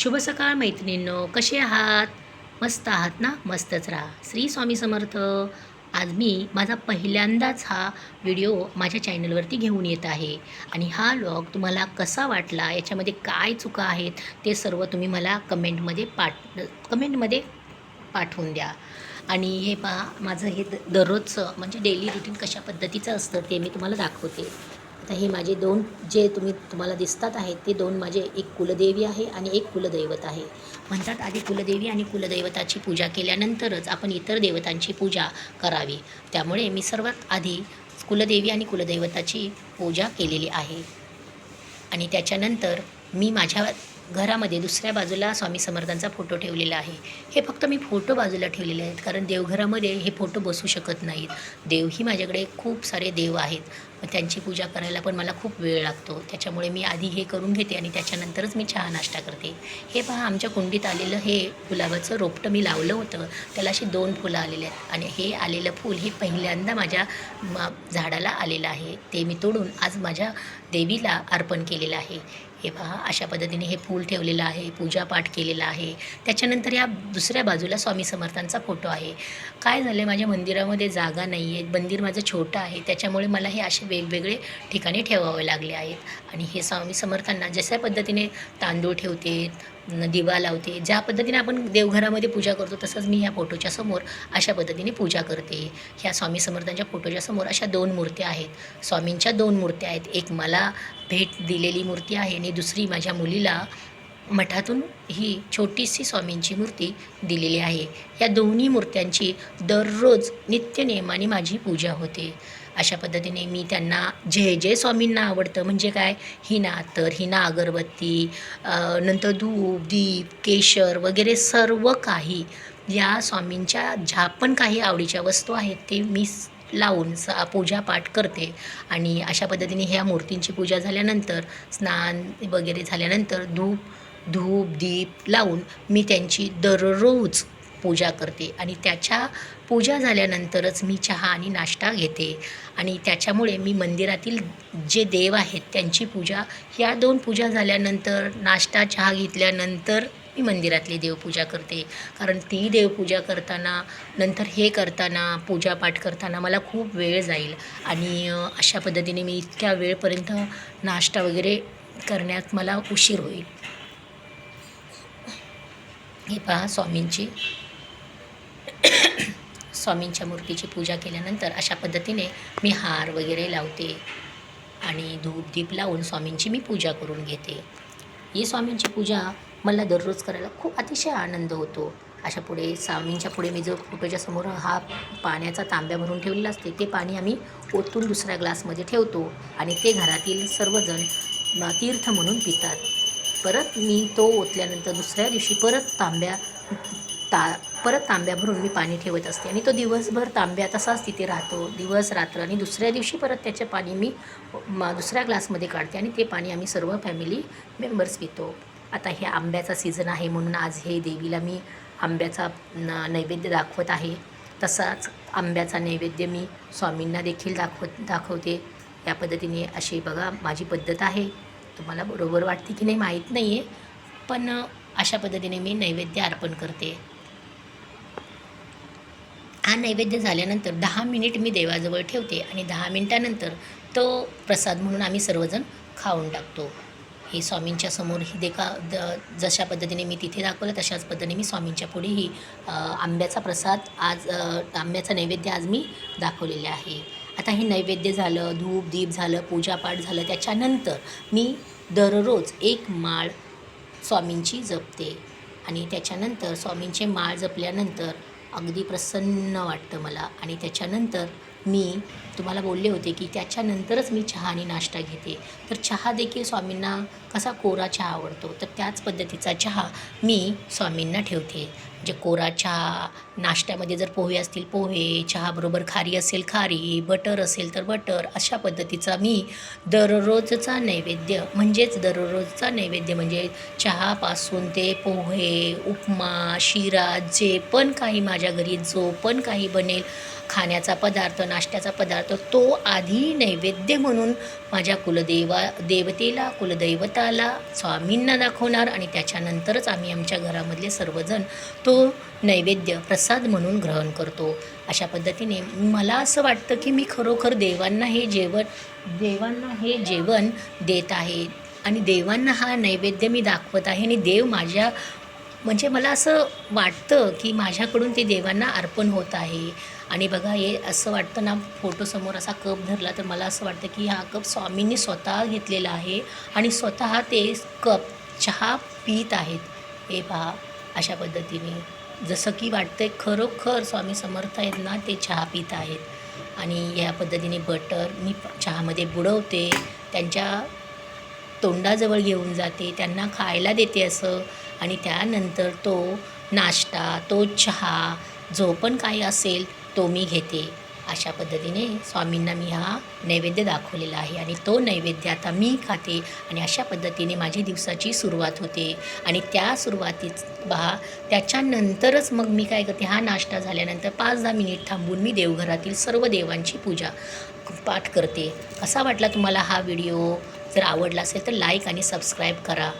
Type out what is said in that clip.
शुभ सकाळ मैत्रिणींनो कसे आहात? मस्त आहात ना? मस्तच राहा. श्री स्वामी समर्थ. आज मी माझा पहिल्यांदाच हा व्हिडिओ माझ्या चॅनलवरती घेऊन येत आहे. आणि हा लॉग तुम्हाला कसा वाटला? याच्यामध्ये काय चुका आहेत? ते सर्व तुम्ही मला कमेंटमध्ये पाठ कमेंटमध्ये पाठवून द्या. आणि हे पहा माझं हे द दररोजचं म्हणजे डेली रुटीन कशा पद्धतीचं असतं ते मी तुम्हाला दाखवते. आता हे माझे दोन जे तुम्ही तुम्हाला दिसतात आहेत ते दोन माझे एक कुलदेवी आहे आणि एक कुलदैवत आहे. म्हणतात आधी कुलदेवी आणि कुलदैवताची पूजा केल्यानंतरच आपण इतर देवतांची पूजा करावी. त्यामुळे मी सर्वात आधी कुलदेवी आणि कुलदैवताची पूजा केलेली आहे. आणि त्याच्यानंतर मी माझ्या घरामध्ये दुसऱ्या बाजूला स्वामी समर्थांचा फोटो ठेवलेला आहे. हे फक्त मी फोटो बाजूला ठेवलेले आहेत कारण देवघरामध्ये हे फोटो बसू शकत नाहीत. देवही माझ्याकडे खूप सारे देव आहेत. त्यांची पूजा करायला पण मला खूप वेळ लागतो. त्याच्यामुळे मी आधी हे करून घेते आणि त्याच्यानंतरच मी चहा नाश्ता करते. हे पहा आमच्या कुंडीत आलेलं हे गुलाबाचं रोपटं मी लावलं होतं. त्याला अशी दोन फुलं आलेली आहेत आणि हे आलेलं फूल हे पहिल्यांदा माझ्या मा झाडाला आलेलं आहे. ते मी तोडून आज माझ्या देवीला अर्पण केलेलं आहे. हे पहा अशा पद्धतीने हे फूल ठेवलेलं आहे पूजापाठ केलेला आहे. त्याच्यानंतर या दुसऱ्या बाजूला स्वामी समर्थांचा फोटो आहे. काय झालं आहे माझ्या मंदिरामध्ये जागा नाही आहे मंदिर माझं छोटं आहे. त्याच्यामुळे मला हे असे वेगवेगळे ठिकाणी ठेवावे लागले आहेत. आणि हे स्वामी समर्थांना जशा पद्धतीने तांदूळ ठेवते दिवा लावते ज्या पद्धतीने आपण देवघरामध्ये पूजा करतो तसंच मी ह्या फोटोच्या समोर अशा पद्धतीने पूजा करते. ह्या स्वामी समर्थांच्या फोटोच्या समोर अशा दोन मूर्त्या आहेत. स्वामींच्या दोन मूर्त्या आहेत. एक मला भेट दिलेली मूर्ती आहे आणि दुसरी माझ्या मुलीला मठातून ही छोटीशी स्वामींची मूर्ती दिलेली आहे. या दोन्ही मूर्त्यांची दररोज नित्यनियमाने माझी पूजा होते. अशा पद्धतीने मी त्यांना जे जे स्वामींना आवडतं म्हणजे काय? हिना तर हिना अगरबत्ती नंतर धूप दीप केशर वगैरे सर्व काही या स्वामींच्या ज्या पण काही आवडीच्या वस्तू आहेत ते मी लावून स पूजापाठ करते. आणि अशा पद्धतीने ह्या मूर्तींची पूजा झाल्यानंतर स्नान वगैरे झाल्यानंतर धूप धूप दीप लावून मी त्यांची दररोज पूजा करते आणि त्याच्या पूजा झाल्यानंतरच मी चहा आणि नाश्ता घेते. आणि त्याच्यामुळे मी मंदिरातील जे देव आहेत त्यांची पूजा ह्या दोन पूजा झाल्यानंतर नाश्ता चहा घेतल्यानंतर मी मंदिरातली देवपूजा करते. कारण ती देवपूजा करताना नंतर हे करताना पूजापाठ करताना मला खूप वेळ जाईल. आणि अशा पद्धतीने मी इतक्या वेळपर्यंत नाश्ता वगैरे करण्यात मला उशीर होईल. हे पहा स्वामींची स्वामींच्या मूर्तीची पूजा केल्यानंतर अशा पद्धतीने मी हार वगैरे लावते आणि धूप दीप लावून स्वामींची मी पूजा करून घेते. ही स्वामींची पूजा मला दररोज करायला खूप अतिशय आनंद होतो. अशा पुढे स्वामींच्या पुढे मी जो फोटोच्या समोर हा पाण्याचा तांब्या भरून ठेवलेला असते ते पाणी आम्ही ओतून दुसऱ्या ग्लासमध्ये ठेवतो आणि ते घरातील सर्वजण तीर्थ म्हणून पितात. परत मी तो ओतल्यानंतर दुसऱ्या दिवशी परत तांब्या ता परत तांब्या भरून मी पाणी ठेवत असते. आणि तो दिवसभर तांब्या तसाच तिथे राहतो. दिवस रात्र आणि दुसऱ्या दिवशी परत त्याचे पाणी मी दुसऱ्या ग्लासमध्ये काढते आणि ते पाणी आम्ही सर्व फॅमिली मेंबर्स पितो. आता हे आंब्याचा सीझन आहे म्हणून आज हे देवीला मी आंब्याचा न नैवेद्य दाखवत आहे. तसाच आंब्याचा नैवेद्य मी स्वामींना देखील दाखवत दाखवते. या पद्धतीने अशी बघा माझी पद्धत आहे. तुम्हाला बरोबर वाटते की नाही माहीत नाही आहे पण अशा पद्धतीने मी नैवेद्य अर्पण करते. हा नैवेद्य झाल्यानंतर दहा मिनिट मी देवाजवळ ठेवते आणि दहा मिनिटानंतर तो प्रसाद म्हणून आम्ही सर्वजण खाऊन टाकतो. हे स्वामींच्या समोर ही देखा द जशा पद्धतीने मी तिथे दाखवलं तशाच पद्धतीने मी स्वामींच्या पुढेही आंब्याचा प्रसाद आज आंब्याचा नैवेद्य आज मी दाखवलेले आहे. आता हे नैवेद्य झालं धूप दीप झालं पूजापाठ झालं त्याच्यानंतर मी दररोज एक माळ स्वामींची जपते. आणि त्याच्यानंतर स्वामींचे माळ जपल्यानंतर अगदी प्रसन्न वाटतं मला. आणि त्याच्यानंतर मी तुम्हाला बोलले होते की त्याच्यानंतरच मी चहा आणि नाश्ता घेते. तर चहा देखील स्वामींना कसा कोरा चहा आवडतो? तर त्याच पद्धतीचा चहा मी स्वामींना ठेवते. म्हणजे कोरा चहा नाश्त्यामध्ये जर पोहे असतील पोहे चहाबरोबर खारी असेल खारी बटर असेल तर बटर अशा पद्धतीचा मी दररोजचा नैवेद्य म्हणजेच दररोजचा नैवेद्य म्हणजे चहापासून ते पोहे उपमा शिरा जे पण काही माझ्या घरी जो पण काही बनेल खाण्याचा पदार्थ नाश्त्याचा पदार्थ तो आधी नैवेद्य म्हणून माझ्या कुलदेवा देवतेला कुलदैवताला स्वामींना दाखवणार आणि त्याच्यानंतरच आम्ही आमच्या घरामधले सर्वजण तो नैवेद्य प्रसाद म्हणून ग्रहण करतो. अशा पद्धतीने मला असं वाटतं की मी खरोखर देवांना हे जेवण देवांना हे जेवण देत आहे आणि देवांना हा नैवेद्य मी दाखवत आहे आणि देव माझ्या म्हणजे मला असं वाटतं की माझ्याकडून ते देवांना अर्पण होत आहे. आणि बघा हे असं वाटतं ना फोटोसमोर असा कप धरला तर मला असं वाटतं की हा कप स्वामींनी स्वतः घेतलेला आहे आणि स्वतः ते कप चहा पित आहेत. हे पहा अशा पद्धतीने. जसं की वाटतंय खरोखर स्वामी समर्थ आहेत ना ते चहा पित आहेत. आणि या पद्धतीने बटर मी चहामध्ये बुडवते त्यांच्या तोंडाजवळ घेऊन जाते त्यांना खायला देते असं. आणि त्यानंतर तो नाश्ता तो चहा जो पण काही असेल तो मी घेते. अशा पद्धतीने स्वामींना मी हा नैवेद्य दाखवलेला आहे आणि तो नैवेद्य आता मी खाते आणि अशा पद्धतीने माझी दिवसाची सुरुवात होते. आणि त्या सुरुवातीच पहा त्याच्यानंतरच मग मी काय करते हा नाश्ता झाल्यानंतर पाच दहा मिनिट थांबून मी देवघरातील सर्व देवांची पूजा पाठ करते. कसा वाटला तुम्हाला हा व्हिडिओ? जर आवडला असेल तर लाईक आणि सबस्क्राईब करा.